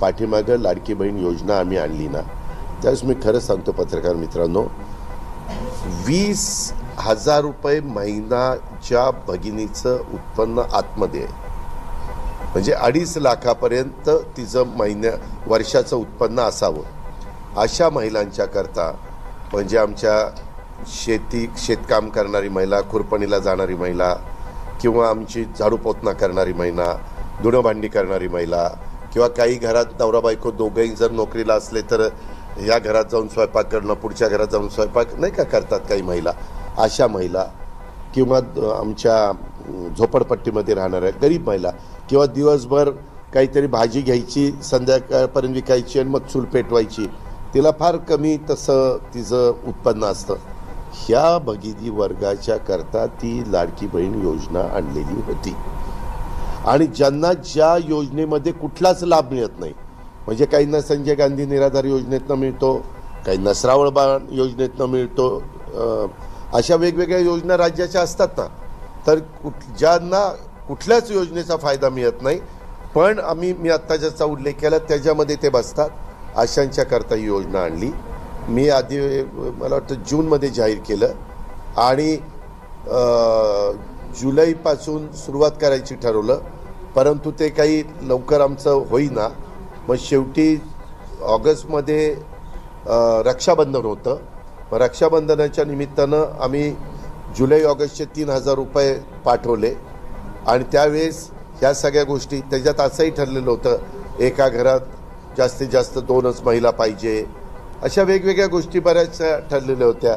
पाठीमागं लाडकी बहीण योजना आम्ही आणली ना त्यावेळेस मी खरं सांगतो पत्रकार मित्रांनो वीस हजार रुपये महिनाच्या भगिनीचं उत्पन्न आतमध्ये आहे. म्हणजे अडीच लाखापर्यंत तिचं महिन्या वर्षाचं उत्पन्न असावं. अशा महिलांच्या करता म्हणजे आमच्या शेती शेतकाम करणारी महिला खुरपणीला जाणारी महिला किंवा आमची झाडू पोतना करणारी महिला धुणं भांडी करणारी महिला किंवा काही घरात नवरा बायको दोघंही जर नोकरीला असले तर या घरात जाऊन स्वयंपाक करणं पुढच्या घरात जाऊन स्वयंपाक नाही का करतात काही महिला? अशा महिला किंवा आमच्या झोपडपट्टीमध्ये राहणाऱ्या गरीब महिला किंवा दिवसभर काहीतरी भाजी घ्यायची संध्याकाळपर्यंत विकायची आणि मग चूल पेटवायची तिला फार कमी तसं तिचं उत्पन्न असतं. ह्या भगिनी वर्गाच्या करता ती लाडकी बहीण योजना आणलेली होती. आणि ज्यांना ज्या योजनेमध्ये कुठलाच लाभ मिळत नाही म्हणजे काहींना संजय गांधी निराधार योजनेतनं मिळतो काहींना श्रावण बाण योजनेतनं मिळतो अशा वेगवेगळ्या योजना राज्याच्या असतात ना तर कुठ ज्यांना कुठल्याच योजनेचा फायदा मिळत नाही पण आम्ही मी आत्ता ज्याचा उल्लेख केला त्याच्यामध्ये ते बसतात अशांच्या करता ही योजना आणली. मी आधी मला वाटतं जूनमध्ये जाहीर केलं. आणि जुलैपासून सुरुवात करायची ठरवलं परंतु ते काही लवकर आमचं होईना. मग शेवटी ऑगस्टमध्ये रक्षाबंधन होतं. मग रक्षाबंधनाच्या निमित्तानं आम्ही जुलै ऑगस्टचे तीन हजार रुपये पाठवले. आणि त्यावेळेस ह्या सगळ्या गोष्टी त्याच्यात असंही ठरलेलं होतं एका घरात जास्तीत जास्त दोनच महिला पाहिजे. अशा वेगवेगळ्या गोष्टी बऱ्याचशा ठरलेल्या होत्या.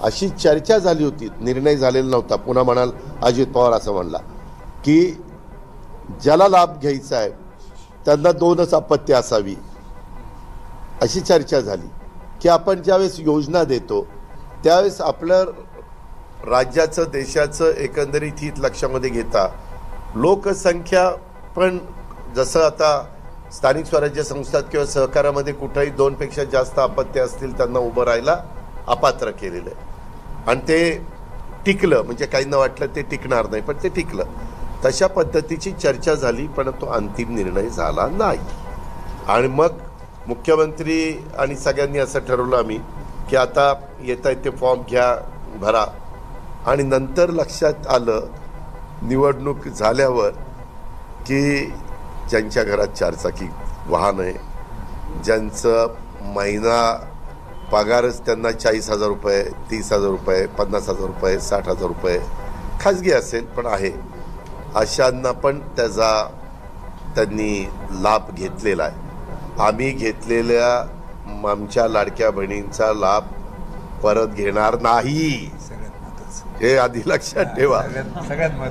अशी चर्चा झाली होती. निर्णय झालेला नव्हता. पुन्हा म्हणाल अजित पवार असं म्हणला की ज्याला लाभ घ्यायचा आहे त्यांना दोनच अपत्य असावी. अशी चर्चा झाली की आपण ज्यावेळेस योजना देतो त्यावेळेस आपलं राज्याचं देशाचं एकंदरीत हित लक्षामध्ये घेता लोकसंख्या पण जसं आता स्थानिक स्वराज्य संस्थात किंवा सहकारामध्ये कुठंही दोनपेक्षा जास्त अपत्य असतील त्यांना उभं राहायला अपात्र केलेलं आहे. आणि ते टिकलं म्हणजे काहींना वाटलं ते टिकणार नाही पण ते टिकलं. तशा पद्धतीची चर्चा झाली पण तो अंतिम निर्णय झाला नाही. आणि मग मुख्यमंत्री आणि सगळ्यांनी असं ठरवलं आम्ही की आता येत आहेत ते फॉर्म घ्या भरा. आणि नंतर लक्षात आलं निवडणूक झाल्यावर की ज्यांच्या घरात चारचाकी वाहन आहे ज्यांचं महिना पगारच त्यांना चाळीस हजार रुपये तीस हजार रुपये पन्नास हजार रुपये साठ हजार रुपये खाजगी असेल पण आहे. अशांना पण त्याचा त्यांनी लाभ घेतलेला आहे. आम्ही घेतलेल्या आमच्या लाडक्या बहिणींचा लाभ परत घेणार नाही. हे आधी लक्षात ठेवा.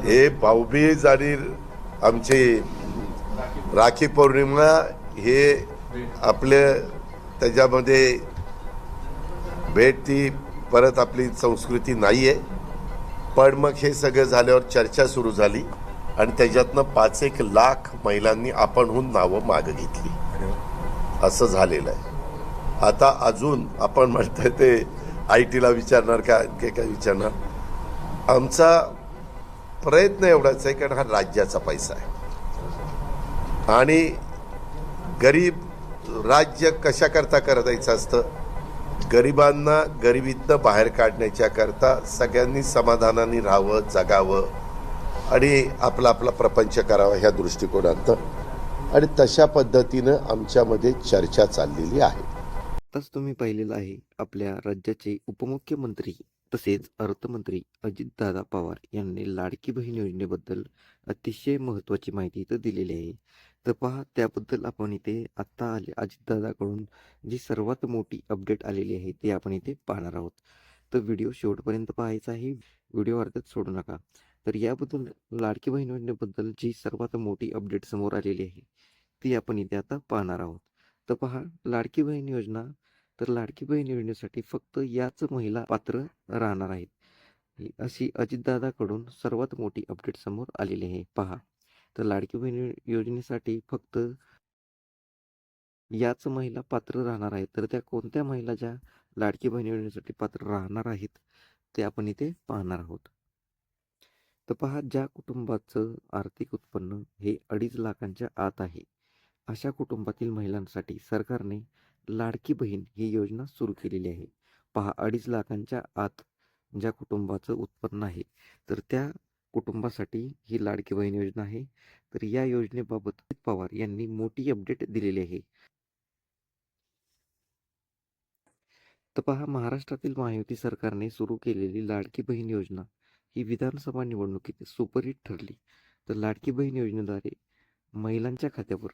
हे भाऊबीज आणि आमची राखी पौर्णिमा हे आपले त्याच्यामध्ये भेट ती परत आपली संस्कृती नाही आहे पण मग हे सगळं झाल्यावर चर्चा सुरू झाली आणि त्याच्यातनं पाच एक लाख महिलांनी आपणहून नावं मागं घेतली. असं झालेलं आहे. आता अजून आपण म्हणतोय ते आय टीला विचारणार का आणखी काय विचारणार? आमचा प्रयत्न एवढाच आहे कारण हा राज्याचा पैसा आहे. आणि गरीब राज्य कशाकरता करायचं असतं? गरिबांना गरिबीतनं बाहेर काढण्याच्या करता सगळ्यांनी समाधानाने राहावं जगावं. आणि आपला आपला प्रपंच करावा ह्या दृष्टिकोनात आणि तशा पद्धतीनं आमच्यामध्ये चर्चा चाललेली आहे. आताच तुम्ही पाहिलेलं आहे आपल्या राज्याचे उपमुख्यमंत्री तसेच अर्थमंत्री अजितदादा पवार यांनी लाडकी बहीण योजनेबद्दल अतिशय महत्त्वाची माहिती इथं दिलेली आहे. तर पहा त्याबद्दल आपण इथे आत्ता आले अजितदादाकडून जी सर्वात मोठी अपडेट आलेली आहे ती आपण इथे पाहणार आहोत. तर व्हिडिओ शेवटपर्यंत पाहायचा आहे. व्हिडिओ अर्ध्यात सोडू नका. तर याबद्दल लाडकी बहीण योजनेबद्दल जी सर्वात मोठी अपडेट समोर आलेली आहे ती आपण इथे आता पाहणार आहोत. तर पहा लाडकी बहीण योजना तर लाडकी बहीण योजनेसाठी फक्त याच महिला पात्र राहणार आहेत. अशी अजितदादाकडून सर्वात मोठी अपडेट समोर आलेली आहे. पहा. तर लाडकी बहीण योजनेसाठी फक्त याच महिला पात्र राहणार आहेत. तर त्या कोणत्या महिला ज्या लाडकी बहीण योजनेसाठी पात्र राहणार आहेत ते आपण इथे पाहणार आहोत. तर पहा ज्या कुटुंबाचं आर्थिक उत्पन्न हे अडीच लाखांच्या आत आहे अशा कुटुंबातील महिलांसाठी सरकारने लाडकी बहीण ही योजना सुरू केलेली आहे. पहा अडीच लाखांच्या आत ज्या कुटुंबाचं उत्पन्न आहे तर त्या कुटुंबासाठी ही लाडकी बहीण योजना आहे. तर या योजनेबाबत अजित पवार यांनी मोठी अपडेट दिलेली आहे. तर पहा महाराष्ट्रातील महायुती सरकारने सुरू केलेली लाडकी बहीण योजना ही विधानसभा निवडणुकीत सुपरहिट ठरली. तर लाडकी बहीण योजनेद्वारे महिलांच्या खात्यावर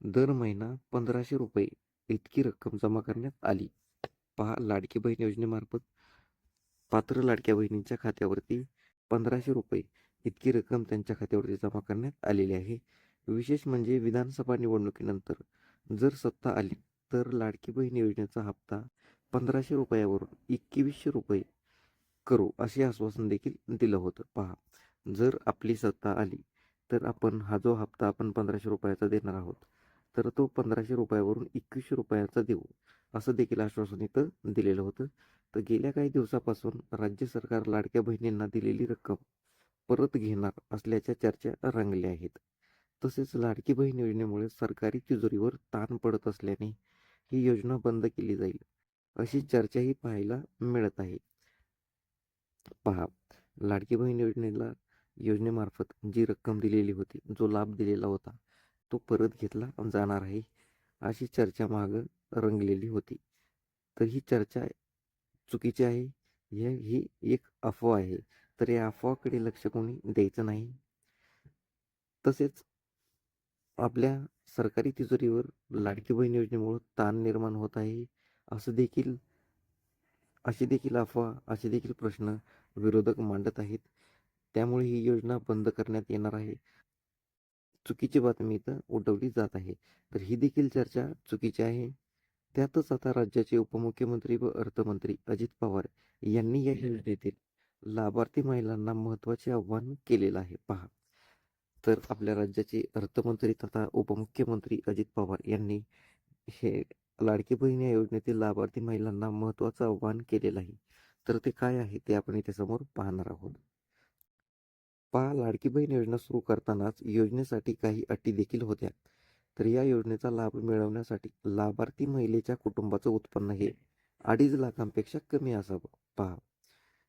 दर महिना पंधराशे रुपये इतकी रक्कम जमा करण्यात आली. पहा लाडकी बहीण योजनेमार्फत पात्र लाडक्या बहिणींच्या खात्यावरती पंधराशे रुपये इतकी रक्कम त्यांच्या खात्यावरती जमा करण्यात आलेली आहे. विशेष म्हणजे विधानसभा निवडणुकीनंतर जर सत्ता आली तर लाडकी बहीण योजनेचा हप्ता पंधराशे रुपयावरून एकवीसशे रुपये करू असे आश्वासन देखील दिलं होतं. पहा जर आपली सत्ता आली तर आपण हा जो हप्ता आपण पंधराशे रुपयाचा देणार आहोत तर तो पंधराशे रुपयावरून एकवीसशे रुपयाचा देऊ असं देखील आश्वासन इथं दिलेलं होतं. तर गेल्या काही दिवसापासून राज्य सरकार लाडक्या बहिणींना दिलेली रक्कम परत घेणार असल्याच्या चर्चा रंगल्या आहेत. तसेच लाडकी बहीण योजनेमुळे सरकारी तिजोरीवर ताण पडत असल्याने ही योजना बंद केली जाईल अशी चर्चाही पाहायला मिळत आहे. पहा लाडकी बहीण योजनेला योजनेमार्फत जी रक्कम दिलेली होती जो लाभ दिलेला होता तो परत घेतला जाणार आहे अशी चर्चा माग रंगलेली होती. तर ही चर्चा चुकीची आहे. हे ही एक अफवा आहे. तर या अफवाकडे लक्ष कोणी द्यायचं नाही. तसेच आपल्या सरकारी तिजोरीवर लाडकी बहीण योजनेमुळं ताण निर्माण होत आहे. असं देखील अशी देखील अफवा असे देखील प्रश्न विरोधक मांडत आहेत. त्यामुळे ही योजना बंद करण्यात येणार आहे. चुकीची बातमी इथं उडवली जात आहे. तर ही देखील चर्चा चुकीची आहे. त्यातच आता राज्याचे उपमुख्यमंत्री व अर्थमंत्री अजित पवार यांनी या योजनेतील लाभार्थी महिलांना महत्त्वाचे आव्हान केलेलं आहे. पहा. तर आपल्या राज्याचे अर्थमंत्री तथा उपमुख्यमंत्री अजित पवार यांनी हे लाडकी बहीण या योजनेतील लाभार्थी महिलांना महत्त्वाचं आव्हान केलेलं आहे. तर ते काय आहे ते आपण इथे समोर पाहणार आहोत. पहा लाडकी बहीण योजना सुरू करतानाच योजनेसाठी काही अटी देखील होत्या. तर या योजनेचा लाभ मिळवण्यासाठी लाभार्थी महिलेच्या कुटुंबाचं उत्पन्न हे अडीच लाखांपेक्षा कमी असावं. पहा.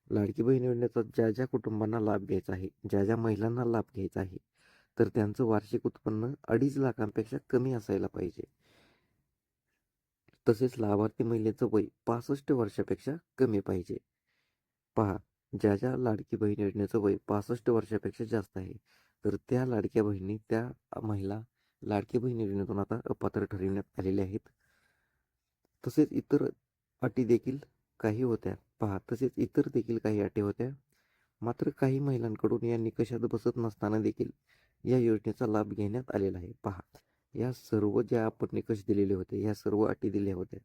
लाडकी बहीण योजनेचा ज्या ज्या कुटुंबांना लाभ घ्यायचा आहे ज्या ज्या महिलांना लाभ घ्यायचा आहे तर त्यांचं वार्षिक उत्पन्न अडीच लाखांपेक्षा कमी असायला पाहिजे. तसेच लाभार्थी महिलेचं वय पासष्ट वर्षापेक्षा कमी पाहिजे. पहा ज्या ज्या लाडकी बहीण योजनेचं वय पासष्ट वर्षापेक्षा जास्त आहे तर त्या लाडक्या बहिणी त्या महिला लाडकी बहीण योजनेतून आता अपात्र ठरविण्यात आलेले आहेत. तसेच इतर अटी देखील काही होत्या. पहा तसेच इतर देखील काही अटी होत्या. मात्र काही महिलांकडून या निकषात बसत नसताना देखील या योजनेचा लाभ घेण्यात आलेला आहे. पहा या सर्व ज्या आपण निकष दिलेले होते या सर्व अटी दिल्या होत्या.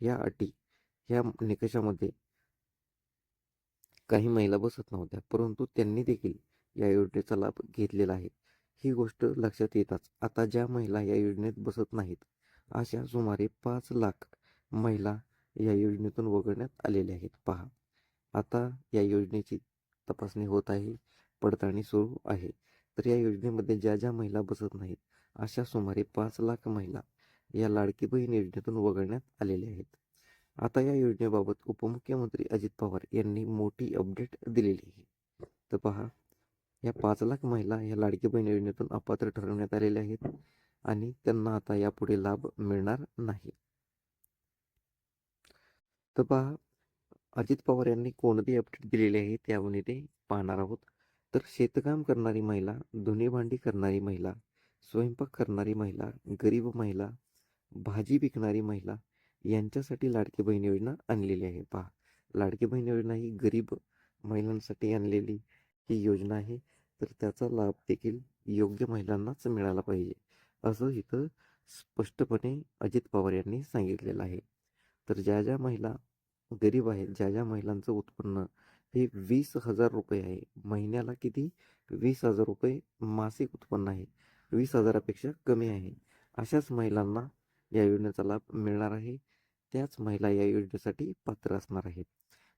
या अटी ह्या निकषामध्ये काही महिला बसत नव्हत्या. परंतु त्यांनी देखील या योजनेचा लाभ घेतलेला आहे. ही गोष्ट लक्षात येताच. आता ज्या महिला या योजनेत बसत नाहीत अशा सुमारे पाच लाख महिला या योजनेतून वगळण्यात आलेल्या आहेत. पहा आता या योजनेची तपासणी होत आहे पडताळणी सुरू आहे. तर या योजनेमध्ये ज्या ज्या महिला बसत नाहीत अशा सुमारे पाच लाख महिला या लाडकी बहीण योजनेतून वगळण्यात आलेल्या आहेत. आता या योजनेबाबत उपमुख्यमंत्री अजित पवार यांनी मोठी अपडेट दिलेली आहे. तर पहा या पाच लाख महिला या लाडकी बहीण योजनेतून अपात्र ठरवण्यात आलेल्या आहेत आणि त्यांना आता यापुढे लाभ मिळणार नाही. तर पहा अजित पवार यांनी कोणते अपडेट दिलेले आहे ते पाहणार आहोत. तर शेतकाम करणारी महिला धुणी भांडी करणारी महिला स्वयंपाक करणारी महिला गरीब महिला भाजी विकणारी महिला यांच्यासाठी लाडकी बहीण योजना आणलेली आहे. पहा लाडकी बहीण योजना ही गरीब महिलांसाठी आणलेली ही योजना आहे तर त्याचा लाभ देखील योग्य महिलांनाच मिळाला पाहिजे असं इथं स्पष्टपणे अजित पवार यांनी सांगितलेलं आहे. तर ज्या ज्या महिला गरीब आहेत ज्या ज्या महिलांचं उत्पन्न हे वीस हजार रुपये आहे महिन्याला किती? वीस हजार रुपये मासिक उत्पन्न आहे वीस हजारापेक्षा कमी आहे. अशाच महिलांना या योजनेचा लाभ मिळणार आहे त्याच महिला या योजनेसाठी पात्र असणार आहेत.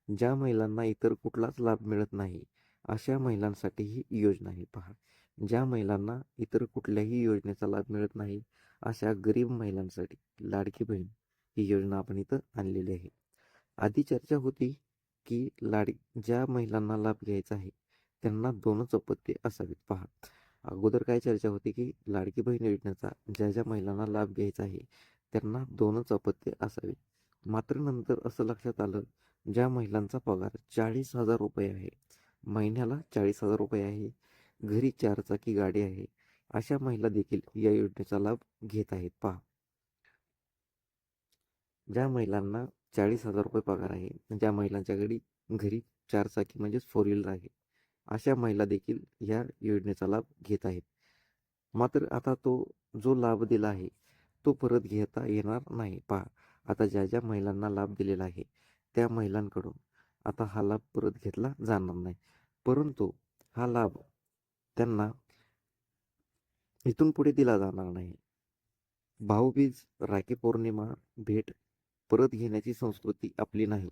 ज्या महिलांना इतर कुठलाच लाभ मिळत नाही अशा महिलांसाठी ही योजना आहे. पहा ज्या महिलांना इतर कुठल्याही योजनेचा लाभ मिळत नाही अशा गरीब महिलांसाठी लाडकी बहीण ही योजना आपण इथं आणलेली आहे. आधी चर्चा होती की लाड ज्या महिलांना लाभ घ्यायचा आहे त्यांना दोनच अपत्ये असावीत. पहा अगोदर काय चर्चा होती की लाडकी बहीण योजनेचा ज्या ज्या महिलांना लाभ घ्यायचा आहे त्यांना दोनच अपत्ये असावीत. मात्र नंतर असं लक्षात आलं ज्या महिलांचा पगार चाळीस हजार रुपये आहे महिन्याला चाळीस हजार रुपये आहे. घरी चारचाकी गाडी आहे. अशा महिला देखील या योजनेचा लाभ घेत आहेत. पहा. ज्या महिलांना चाळीस हजार रुपये पगार आहे ज्या महिलांच्या घरी घरी चारचाकी म्हणजेच फोर व्हीलर आहे अशा महिला देखील या योजनेचा लाभ घेत आहेत. मात्र आता तो जो लाभ दिला आहे तो परत घेता येणार नाही. पहा. आता ज्या ज्या महिलांना लाभ दिलेला आहे त्या महिलांकडून आता हा लाभ परत घेतला जाणार नाही. परंतु हा लाभ त्यांना इथून पुढे दिला जाणार नाही. भाऊबीज राखी पौर्णिमा भेट परत घेण्याची संस्कृती आपली नाही.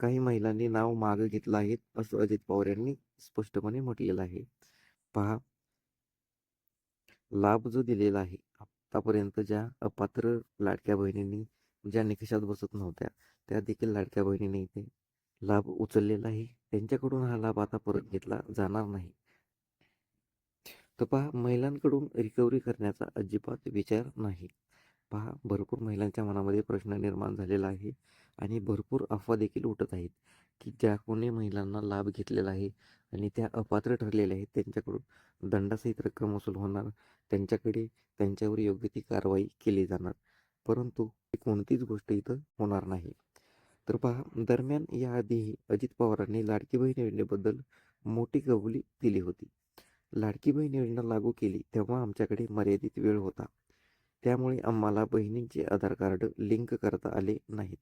काही महिलांनी नाव मागे घेतलं आहे असं अजित पवार यांनी स्पष्टपणे म्हटलेलं आहे. पहा. लाभ जो दिलेला आहे आतापर्यंत ज्या अपात्र लाडक्या बहिणींनी ज्या निकषात बसत नव्हत्या त्या देखील लाडक्या बहिणीने इथे लाभ उचललेला आहे. त्यांच्याकडून हा लाभ आता परत घेतला जाणार नाही. तर पहा महिलांकडून रिकव्हरी करण्याचा अजिबात विचार नाही. पहा भरपूर महिलांच्या मनामध्ये प्रश्न निर्माण झालेला आहे आणि भरपूर अफवा देखील उठत आहेत की ज्या कोणी महिलांना लाभ घेतलेला आहे आणि त्या अपात्र ठरलेल्या आहेत त्यांच्याकडून दंडासहित रक्कम वसूल होणार त्यांच्याकडे त्यांच्यावर योग्य ती कारवाई केली जाणार. परंतु कोणतीच गोष्ट इथं होणार नाही. तर पहा दरम्यान याआधीही अजित पवारांनी लाडकी बहीण योजनेबद्दल मोठी कबुली दिली होती. लाडकी बहीण योजना लागू केली तेव्हा आमच्याकडे मर्यादित वेळ होता. त्यामुळे आम्हाला बहिणींचे आधार कार्ड लिंक करता आले नाहीत.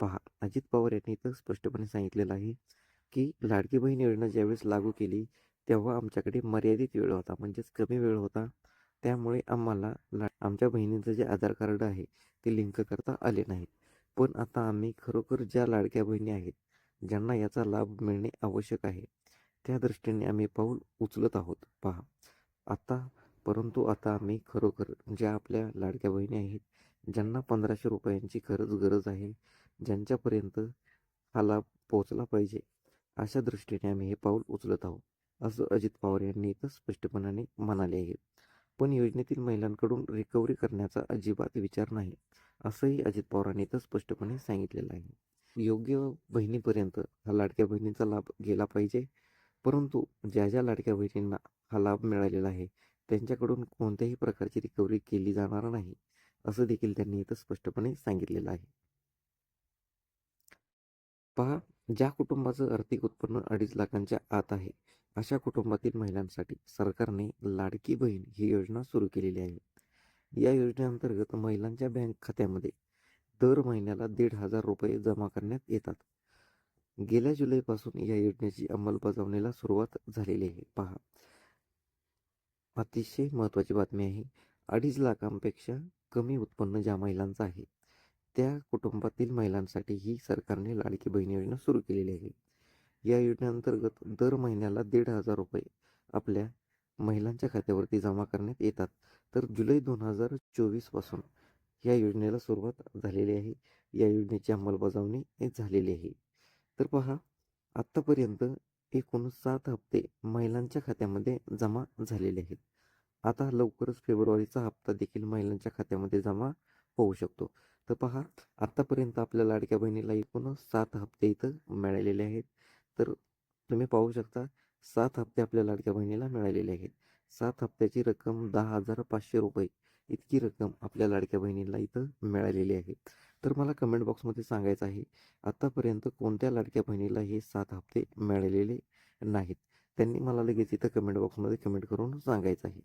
पहा अजित पवार यांनी इथं स्पष्टपणे सांगितलेलं आहे की लाडकी बहीण योजना ज्यावेळेस लागू केली तेव्हा आमच्याकडे मर्यादित वेळ होता म्हणजेच कमी वेळ होता. त्यामुळे आम्हाला ला आमच्या बहिणींचं जे आधार कार्ड आहे ते लिंक करता आले नाहीत. पण आता आम्ही खरोखर ज्या लाडक्या बहिणी आहेत ज्यांना याचा लाभ मिळणे आवश्यक आहे त्या दृष्टीने आम्ही पाऊल उचलत आहोत. पहा आता परंतु आता आम्ही खरोखर ज्या आपल्या लाडक्या बहिणी आहेत ज्यांना पंधराशे रुपयांची खरंच गरज आहे ज्यांच्यापर्यंत हा लाभ पोहोचला पाहिजे अशा दृष्टीने आम्ही हे पाऊल उचलत आहोत असं अजित पवार यांनी इथं स्पष्टपणाने म्हणाले आहे. पण योजनेतील महिलांकडून रिकव्हरी करण्याचा अजिबात विचार नाही. असंही अजित पवारांनी इथं स्पष्टपणे सांगितलेलं आहे. योग्य बहिणीपर्यंत हा लाडक्या बहिणीचा लाभ गेला पाहिजे. परंतु ज्या ज्या लाडक्या बहिणींना हा लाभ मिळालेला आहे त्यांच्याकडून कोणत्याही प्रकारची रिकव्हरी केली जाणार नाही असं देखील त्यांनी इथं स्पष्टपणे सांगितलेलं आहे. पहा ज्या कुटुंबाचं आर्थिक उत्पन्न अडीच लाखांच्या आत आहे अशा कुटुंबातील महिलांसाठी सरकारने लाडकी बहीण ही योजना सुरू केलेली आहे. या योजनेअंतर्गत महिलांच्या बँक खात्यामध्ये दर महिन्याला दीड हजार रुपये जमा करण्यात येतात. गेल्या जुलैपासून या योजनेची अंमलबजावणीला सुरुवात झालेली आहे. पहा. अतिशय महत्त्वाची बातमी आहे. अडीच लाखांपेक्षा कमी उत्पन्न ज्या महिलांचं आहे त्या कुटुंबातील महिलांसाठी ही सरकारने लाडकी बहीण योजना सुरू केलेली आहे. या योजनेअंतर्गत दर महिन्याला दीड हजार रुपये आपल्या महिलांच्या खात्यावरती जमा करण्यात येतात. तर जुलै दोन हजार चोवीसपासून या योजनेला सुरुवात झालेली आहे. या योजनेची अंमलबजावणी झालेली आहे. तर पहा आत्तापर्यंत एकूण सात हप्ते महिलांच्या खात्यामध्ये जमा झालेले आहेत. आता लवकरच फेब्रुवारीचा हप्ता देखील महिलांच्या खात्यामध्ये जमा होऊ शकतो. तर पहा आत्तापर्यंत आपल्या लाडक्या बहिणीला एकूण सात हप्ते इथं मिळालेले आहेत. तर तुम्ही पाहू शकता सात हप्ते आपल्या लाडक्या बहिणीला मिळालेले आहेत. सात हप्त्याची रक्कम दहा हजार पाचशे रुपये इतकी रक्कम आपल्या लाडक्या बहिणीला इथं मिळालेली आहे. तर मला कमेंट बॉक्समध्ये सांगायचं आहे आत्तापर्यंत कोणत्या लाडक्या बहिणीला हे सात हप्ते मिळालेले नाहीत? त्यांनी मला लगेच इथं कमेंट बॉक्समध्ये कमेंट करून सांगायचं आहे.